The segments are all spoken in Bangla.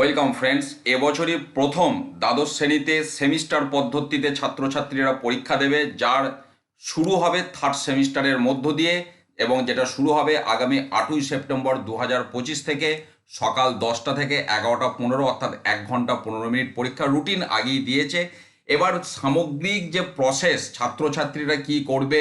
ওয়েলকাম ফ্রেন্ডস, এবছরই প্রথম দ্বাদশ শ্রেণীতে সেমিস্টার পদ্ধতিতে ছাত্রছাত্রীরা পরীক্ষা দেবে, যার শুরু হবে থার্ড সেমিস্টারের মধ্য দিয়ে এবং যেটা শুরু হবে আগামী আটই সেপ্টেম্বর দু হাজার পঁচিশ থেকে সকাল দশটা থেকে এগারোটা পনেরো, অর্থাৎ এক ঘণ্টা পনেরো মিনিট পরীক্ষা রুটিন আগেই দিয়েছে। এবার সামগ্রিক যে প্রসেস ছাত্রছাত্রীরা কি করবে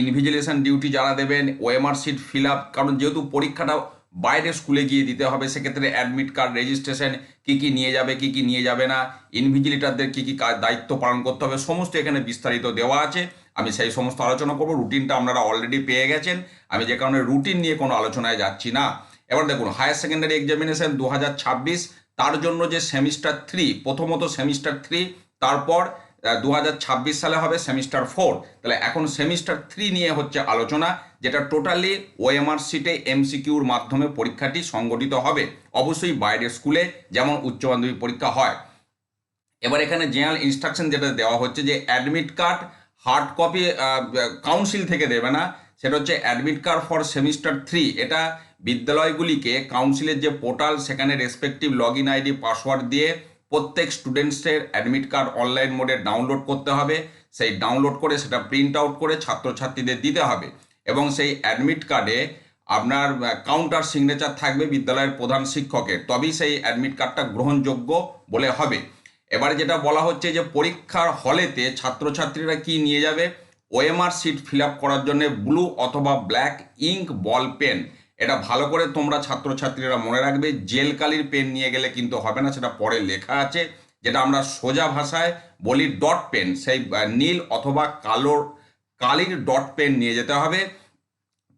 ইনভিজিলেশন ডিউটি যারা দেবেন ওএমআর সিট ফিল আপ কারণ যেহেতু পরীক্ষাটা বাইরে স্কুলে গিয়ে দিতে হবে। সেক্ষেত্রে অ্যাডমিট কার্ড রেজিস্ট্রেশন কি কি নিয়ে যাবে, কি কি নিয়ে যাবে না ইনভিজিলেটারদের কি কি দায়িত্ব পালন করতে হবে, সমস্ত এখানে বিস্তারিত দেওয়া আছে। আমি সেই সমস্ত আলোচনা করব। রুটিনটা আপনারা অলরেডি পেয়ে গেছেন। আমি যে কারণে রুটিন নিয়ে কোনো আলোচনায় যাচ্ছি না। এবার দেখুন হায়ার সেকেন্ডারি এক্সামিনেশন দু হাজার ছাব্বিশ, তার জন্য যে সেমিস্টার থ্রি প্রথমত সেমিস্টার থ্রি তারপর দু হাজার ছাব্বিশ সালে হবে সেমিস্টার ফোর। তাহলে এখন সেমিস্টার থ্রি নিয়ে হচ্ছে আলোচনা, যেটা টোটালি ওএমআর সিটে এমসিকিউর মাধ্যমে পরীক্ষাটি সংগঠিত হবে, অবশ্যই বাইরের স্কুলে, যেমন উচ্চ মাধ্যমিক পরীক্ষা হয়। এবার এখানে জেনারেল ইনস্ট্রাকশন যেটা দেওয়া হচ্ছে যে admit card hard copy council থেকে দেবে না, সেটা হচ্ছে admit card for semester three. এটা বিদ্যালয়গুলিকে, কাউন্সিলের যে পোর্টাল, সেখানে respective log in ID, password দিয়ে প্রত্যেক স্টুডেন্টসের অ্যাডমিট কার্ড অনলাইন মোডে ডাউনলোড করতে হবে। সেই ডাউনলোড করে সেটা প্রিন্ট আউট করে ছাত্রছাত্রীদের দিতে হবে। এবং সেই অ্যাডমিট কার্ডে আপনার কাউন্টার সিগনেচার থাকবে বিদ্যালয়ের প্রধান শিক্ষকের। তবেই সেই অ্যাডমিট কার্ডটা গ্রহণযোগ্য বলে হবে। এবারে যেটা বলা হচ্ছে যে পরীক্ষার হলেতে ছাত্রছাত্রীরা কি নিয়ে যাবে? ওএমআর সিট ফিল করার জন্য ব্লু অথবা ব্ল্যাক ইঙ্ক বল পেন এটা ভালো করে তোমরা ছাত্রছাত্রীরা মনে রাখবে জেল কালির পেন নিয়ে গেলে কিন্তু হবে না, সেটা পরে লেখা আছে, যেটা আমরা সোজা ভাষায় বলি ডট পেন সেই নীল অথবা কালোর, কালির ডট পেন নিয়ে যেতে হবে।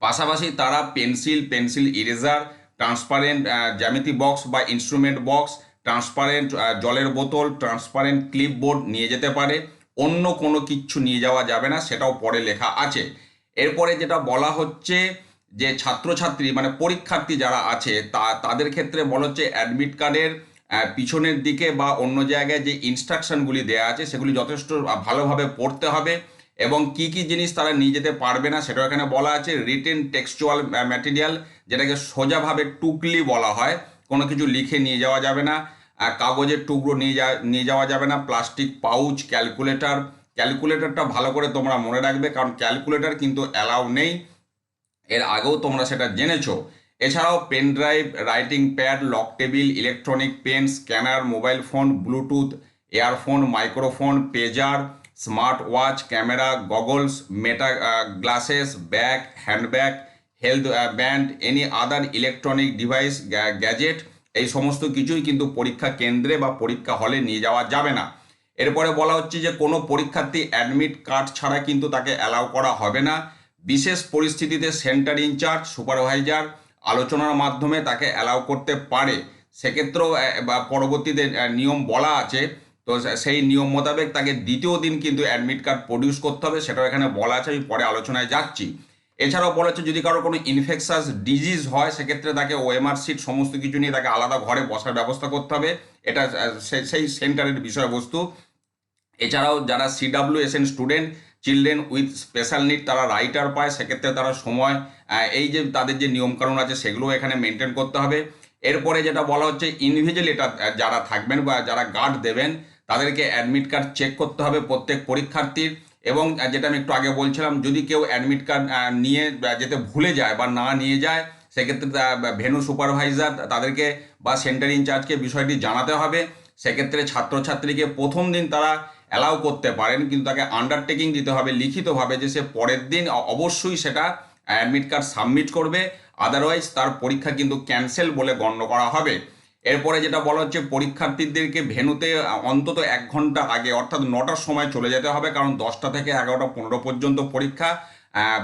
পাশাপাশি তারা পেন্সিল পেন্সিল ইরেজার ট্রান্সপারেন্ট জ্যামিতি বক্স বা ইনস্ট্রুমেন্ট বক্স ট্রান্সপারেন্ট জলের বোতল ট্রান্সপারেন্ট ক্লিপবোর্ড নিয়ে যেতে পারে। অন্য কোনো কিচ্ছু নিয়ে যাওয়া যাবে না, সেটাও পরে লেখা আছে। এরপরে যেটা বলা হচ্ছে যে ছাত্রছাত্রী মানে পরীক্ষার্থী যারা আছে, তা, তাদের ক্ষেত্রে বলা হচ্ছে অ্যাডমিট কার্ডের পিছনের দিকে বা অন্য জায়গায় যে ইনস্ট্রাকশনগুলি দেওয়া আছে, সেগুলি যথেষ্ট ভালোভাবে পড়তে হবে এবং কি কি জিনিস তারা নিয়ে যেতে পারবে না সেটাও এখানে বলা আছে। রিটেন টেক্সচুয়াল ম্যাটেরিয়াল যেটাকে সোজাভাবে টুকলি বলা হয়, কোনো কিছু লিখে নিয়ে যাওয়া যাবে না কাগজের টুকরো নিয়ে যা, নিয়ে যাওয়া যাবে না প্লাস্টিক পাউচ ক্যালকুলেটর ক্যালকুলেটরটা ভালো করে তোমরা মনে রাখবে, কারণ ক্যালকুলেটর কিন্তু অ্যালাউ নেই। এর আগেও তোমরা সেটা জেনেছো। এছাড়াও pen drive, writing pad, log table, electronic pen, scanner, mobile phone, bluetooth earphone microphone, pager, smart watch, camera, goggles, meta glasses, bag, handbag, health band, any other electronic device gadget, এই সমস্ত কিছুই কিন্তু পরীক্ষা কেন্দ্রে বা পরীক্ষা হলে নিয়ে যাওয়া যাবে না। এরপরে বলা হচ্ছে যে কোনো পরীক্ষার্থী অ্যাডমিট কার্ড ছাড়া কিন্তু তাকে অ্যালাউ করা হবে না। বিশেষ পরিস্থিতিতে সেন্টার ইনচার্জ, সুপারভাইজার আলোচনার মাধ্যমে তাকে অ্যালাউ করতে পারে। সেক্ষেত্রেও বা পরবর্তীতে নিয়ম বলা আছে। তো সেই নিয়ম মোতাবেক তাকে দ্বিতীয় দিন কিন্তু অ্যাডমিট কার্ড প্রডিউস করতে হবে, সেটাও এখানে বলা আছে, আমি পরে আলোচনায় যাচ্ছি। এছাড়াও বলা হচ্ছে যদি কারও কোনো ইনফেকশাস ডিজিজ হয়, সেক্ষেত্রে তাকে ওএমআর সিট সমস্ত কিছু নিয়ে তাকে আলাদা ঘরে বসার ব্যবস্থা করতে হবে। এটা সেই সেন্টারের বিষয়বস্তু। এছাড়াও যারা CW S N student children with special need তারা রাইটার পায়, সেক্ষেত্রে তারা সময় এই যে তাদের যে নিয়মকানুন আছে, সেগুলো এখানে মেনটেন করতে হবে। এরপরে যেটা বলা হচ্ছে ইনভিজিলেটার যারা থাকবেন বা যারা গার্ড দেবেন, তাদেরকে অ্যাডমিট কার্ড চেক করতে হবে প্রত্যেক পরীক্ষার্থীর। এবং যেটা আমি একটু আগে বলছিলাম, যদি কেউ অ্যাডমিট কার্ড নিয়ে যেতে ভুলে যায় বা না নিয়ে যায়, সেক্ষেত্রে ভেনু সুপারভাইজার তাদেরকে বা সেন্টার ইনচার্জকে বিষয়টি জানাতে হবে। সেক্ষেত্রে ছাত্রছাত্রীকে প্রথম দিন তারা অ্যালাউ করতে পারেন, কিন্তু তাকে আন্ডারটেকিং দিতে হবে লিখিতভাবে যে সে পরের দিন অবশ্যই সেটা অ্যাডমিট কার্ড সাবমিট করবে আদারওয়াইজ তার পরীক্ষা কিন্তু ক্যান্সেল বলে গণ্য করা হবে। এরপরে যেটা বলা হচ্ছে, পরীক্ষার্থীদেরকে ভেনুতে অন্তত এক ঘণ্টা আগে, অর্থাৎ নটার সময় চলে যেতে হবে, কারণ দশটা থেকে এগারোটা পনেরো পর্যন্ত পরীক্ষা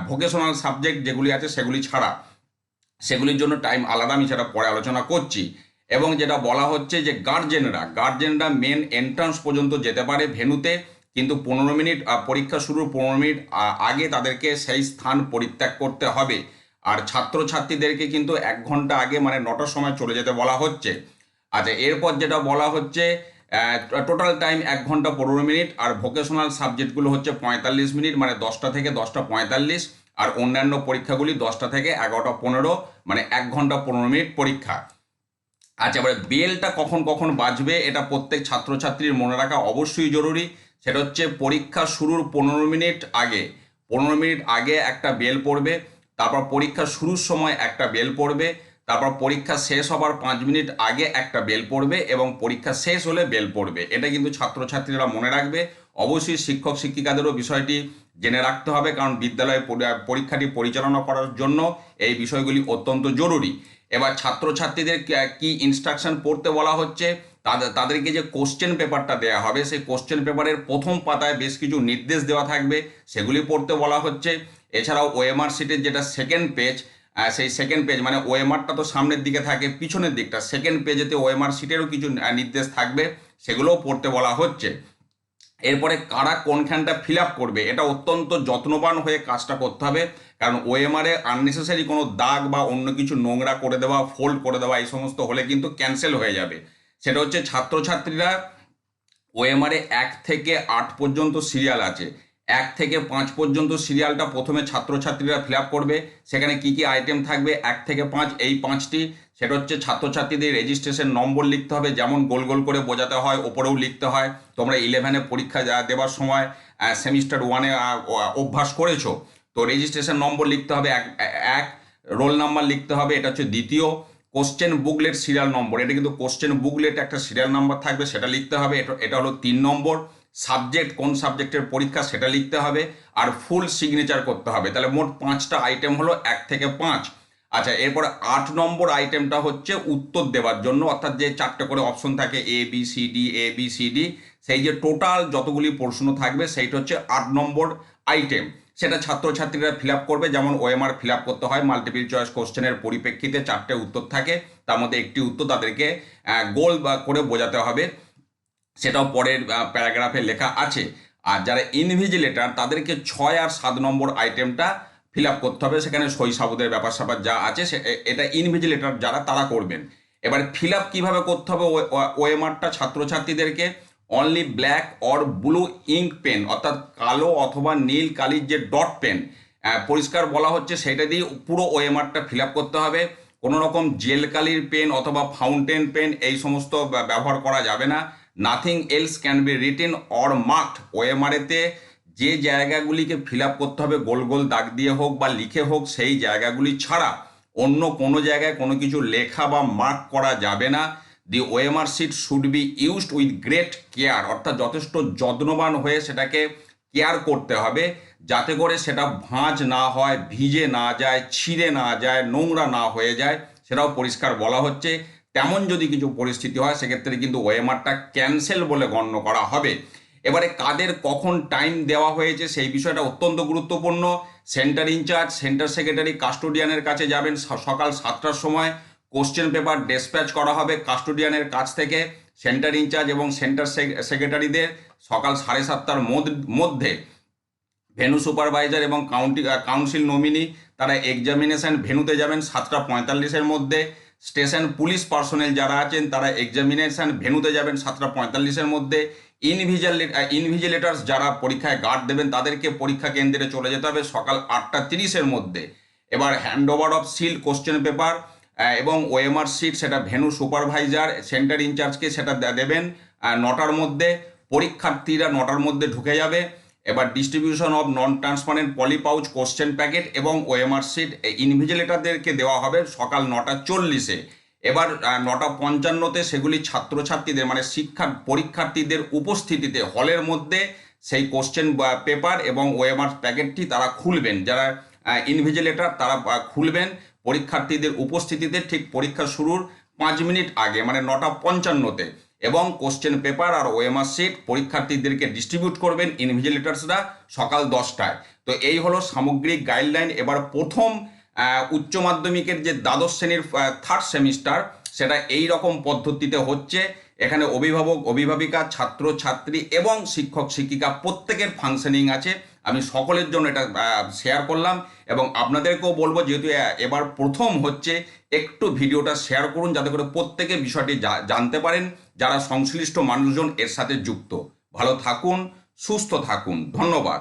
ভোকেশনাল সাবজেক্ট যেগুলি আছে সেগুলি ছাড়া। সেগুলির জন্য টাইম আলাদা, আমি সেটা পরে আলোচনা করছি। এবং যেটা বলা হচ্ছে যে গার্জেনরা গার্জেনরা মেন এন্ট্রান্স পর্যন্ত যেতে পারে ভেনুতে, কিন্তু পনেরো মিনিট পরীক্ষা শুরুর পনেরো মিনিট আগে তাদেরকে সেই স্থান পরিত্যাগ করতে হবে। আর ছাত্রছাত্রীদেরকে কিন্তু এক ঘণ্টা আগে মানে নটার সময় চলে যেতে বলা হচ্ছে। আচ্ছা এরপর যেটা বলা হচ্ছে টোটাল টাইম এক ঘণ্টা পনেরো মিনিট, আর ভোকেশনাল সাবজেক্টগুলো হচ্ছে পঁয়তাল্লিশ মিনিট মানে দশটা থেকে দশটা পঁয়তাল্লিশ, আর অন্যান্য পরীক্ষাগুলি দশটা থেকে এগারোটা পনেরো মানে এক ঘণ্টা পনেরো মিনিট পরীক্ষা। আচ্ছা এবারে বেলটা কখন কখন বাজবে এটা প্রত্যেক ছাত্রছাত্রীর মনে রাখা অবশ্যই জরুরি। সেটা হচ্ছে পরীক্ষা শুরুর পনেরো মিনিট আগে। পনেরো মিনিট আগে একটা বেল পড়বে, তারপর পরীক্ষা শুরুর সময় একটা বেল পড়বে, তারপর পরীক্ষা শেষ হবার পাঁচ মিনিট আগে একটা বেল পড়বে এবং পরীক্ষা শেষ হলে বেল পড়বে। এটা কিন্তু ছাত্রছাত্রীরা মনে রাখবে। অবশ্যই শিক্ষক শিক্ষিকাদেরও বিষয়টি জেনে রাখতে হবে, কারণ বিদ্যালয়ে পরি- পরীক্ষাটি পরিচালনা করার জন্য এই বিষয়গুলি অত্যন্ত জরুরি। এবার ছাত্রছাত্রীদের কি- ইনস্ট্রাকশন পড়তে বলা হচ্ছে? তাদের, তাদেরকে যে কোশ্চেন পেপারটা দেওয়া হবে, সেই কোশ্চেন পেপারের প্রথম পাতায় বেশ কিছু নির্দেশ দেওয়া থাকবে, সেগুলি পড়তে বলা হচ্ছে। এছাড়াও ওএমআর সিটের যেটা সেকেন্ড পেজ সেই সেকেন্ড পেজ মানে ওএমআরটা তো সামনের দিকে থাকে, পিছনের দিকটা সেকেন্ড পেজেতে ওএমআর সিটেরও কিছু নির্দেশ থাকবে, সেগুলোও পড়তে বলা হচ্ছে। এরপরে কারা কোনখানটা ফিল আপ করবে, এটা অত্যন্ত যত্নবান হয়ে কাজটা করতে হবে। কারণ ওএমআরে আননেসেসারি কোনো দাগ বা অন্য কিছু নোংরা করে দেওয়া ফোল্ড করে দেওয়া, এই সমস্ত হলে কিন্তু ক্যান্সেল হয়ে যাবে। সেটা হচ্ছে ছাত্রছাত্রীরা ওএমআরে এক থেকে আট পর্যন্ত সিরিয়াল আছে। এক থেকে পাঁচ পর্যন্ত সিরিয়ালটা প্রথমে ছাত্রছাত্রীরা ফিল আপ করবে। সেখানে কি কি আইটেম থাকবে? এক থেকে পাঁচ, এই পাঁচটি। সেটা হচ্ছে ছাত্রছাত্রীদের রেজিস্ট্রেশন নম্বর লিখতে হবে, যেমন গোল গোল করে বোঝাতে হয়, ওপরেও লিখতে হয়। তোমরা ইলেভেনে পরীক্ষা দেওয়ার সময় সেমিস্টার ওয়ানে অভ্যাস করেছ, তো রেজিস্ট্রেশন নম্বর লিখতে হবে এক এক। রোল নাম্বার লিখতে হবে, এটা হচ্ছে দ্বিতীয়। কোশ্চেন বুকলেট সিরিয়াল নম্বর এটা কিন্তু কোশ্চেন বুকলেট একটা সিরিয়াল নাম্বার থাকবে, সেটা লিখতে হবে, এটা এটা হলো তিন নম্বর। সাবজেক্ট কোন সাবজেক্টের পরীক্ষা সেটা লিখতে হবে আর ফুল সিগনেচার করতে হবে। তাহলে মোট পাঁচটা আইটেম হলো এক থেকে পাঁচ। আচ্ছা এরপরে আট নম্বর আইটেমটা হচ্ছে উত্তর দেওয়ার জন্য। অর্থাৎ যে চারটে করে অপশন থাকে A B C D A B C D সেই যে টোটাল যতগুলি প্রশ্ন থাকবে, সেইটা হচ্ছে আট নম্বর আইটেম সেটা ছাত্রছাত্রীরা ফিল আপ করবে। যেমন ওএমআর ফিল আপ করতে হয় মাল্টিপল চয়েস কোশ্চেনের পরিপ্রেক্ষিতে চারটে উত্তর থাকে। তার মধ্যে একটি উত্তর তাদেরকে গোল বা করে বোঝাতে হবে। সেটাও পরের প্যারাগ্রাফে লেখা আছে। আর যারা ইনভিজিলেটার তাদেরকে ছয় আর সাত নম্বর আইটেমটা ফিল আপ করতে হবে। সেখানে সই সাবুদের ব্যাপার স্যাপার যা আছে, সে এটা ইনভিজিলেটার যারা, তারা করবেন। এবার ফিল আপ কীভাবে করতে হবে? ওএমআরটা ছাত্রছাত্রীদেরকে only black or blue ink pen অর্থাৎ কালো অথবা নীল কালির যে ডট পেন পরিষ্কার বলা হচ্ছে, সেটা দিয়ে পুরো ওএমআরটা ফিল আপ করতে হবে। কোনো রকম জেল কালির পেন অথবা ফাউন্টেন পেন এই সমস্ত ব্যবহার করা যাবে না। Nothing else can be written or marked ওএমআরএতে যে জায়গাগুলিকে ফিল করতে হবে, গোল গোল দাগ দিয়ে হোক বা লিখে হোক, সেই জায়গাগুলি ছাড়া অন্য কোনো জায়গায় কোনো কিছু লেখা বা মার্ক করা যাবে না। The OMR sheet should be used with great care অর্থাৎ যথেষ্ট যত্নবান হয়ে সেটাকে কেয়ার করতে হবে, যাতে করে সেটা ভাঁজ না হয়, ভিজে না যায়, ছিঁড়ে না যায়, নোংরা না হয়ে যায়। সেটাও পরিষ্কার বলা হচ্ছে। তেমন যদি কিছু পরিস্থিতি হয়, সেক্ষেত্রে কিন্তু ওএমআরটা ক্যান্সেল বলে গণ্য করা হবে। এবারে কাদের কখন টাইম দেওয়া হয়েছে সেই বিষয়টা অত্যন্ত গুরুত্বপূর্ণ। সেন্টার ইনচার্জ সেন্টার সেক্রেটারি কাস্টোডিয়ানের কাছে যাবেন সকাল সাতটার সময়। কোশ্চেন পেপার ডেসপ্যাচ করা হবে কাস্টোডিয়ানের কাছ থেকে। সেন্টার ইনচার্জ এবং সেন্টার সেক্রেটারিদের সকাল সাড়ে সাতটার মধ্যে। ভেনু সুপারভাইজার এবং কাউন্টি কাউন্সিল নমিনি তারা এক্সামিনেশন ভেনুতে যাবেন সাতটা পঁয়তাল্লিশের মধ্যে। স্টেশন পুলিশ পার্সোনেল যারা আছেন, তারা এক্সামিনেশন ভেনুতে যাবেন সাতটা পঁয়তাল্লিশের মধ্যে। ইনভিজিলে ইনভিজিলেটার্স যারা পরীক্ষায় গার্ড দেবেন, তাদেরকে পরীক্ষা কেন্দ্রে চলে যেতে হবে সকাল আটটা তিরিশের মধ্যে। এবার hand over of seal question paper এবং ওএমআর সিট সেটা ভেনু সুপারভাইজার সেন্টার ইনচার্জকে সেটা দেবেন নটার মধ্যে। পরীক্ষার্থীরা নটার মধ্যে ঢুকে যাবে। এবার distribution of non transparent poly pouch question packet এবং ওএমআর সিট ইনভিজিলেটারদেরকে দেওয়া হবে সকাল নটা চল্লিশে। এবার নটা পঞ্চান্নতে সেগুলি ছাত্রছাত্রীদের মানে শিক্ষা, পরীক্ষার্থীদের উপস্থিতিতে, হলের মধ্যে সেই কোশ্চেন পেপার এবং ওএমআর প্যাকেটটি তারা খুলবেন। যারা ইনভিজিলেটার তারা খুলবেন পরীক্ষার্থীদের উপস্থিতিতে ঠিক পরীক্ষা শুরুর পাঁচ মিনিট আগে মানে নটা পঞ্চান্নতে। এবং কোশ্চেন পেপার আর ওএমআর সিট পরীক্ষার্থীদেরকে ডিস্ট্রিবিউট করবেন ইনভিজিলেটার্সরা সকাল দশটায়। তো এই হলো সামগ্রিক গাইডলাইন এবার প্রথম উচ্চ মাধ্যমিকের যে দ্বাদশ শ্রেণির থার্ড সেমিস্টার সেটা এই রকম পদ্ধতিতে হচ্ছে। এখানে অভিভাবক, অভিভাবিকা, ছাত্র, ছাত্রী এবং শিক্ষক, শিক্ষিকা প্রত্যেকের ফাংশনিং আছে। আমি সকলের জন্য এটা শেয়ার করলাম এবং আপনাদেরকেও বলব, যেহেতু এবার প্রথম হচ্ছে, একটু ভিডিওটা শেয়ার করুন, যাতে করে প্রত্যেকে বিষয়টি জানতে পারেন। যারা সংশ্লিষ্ট মানুষজন এর সাথে যুক্ত। ভালো থাকুন সুস্থ থাকুন। ধন্যবাদ।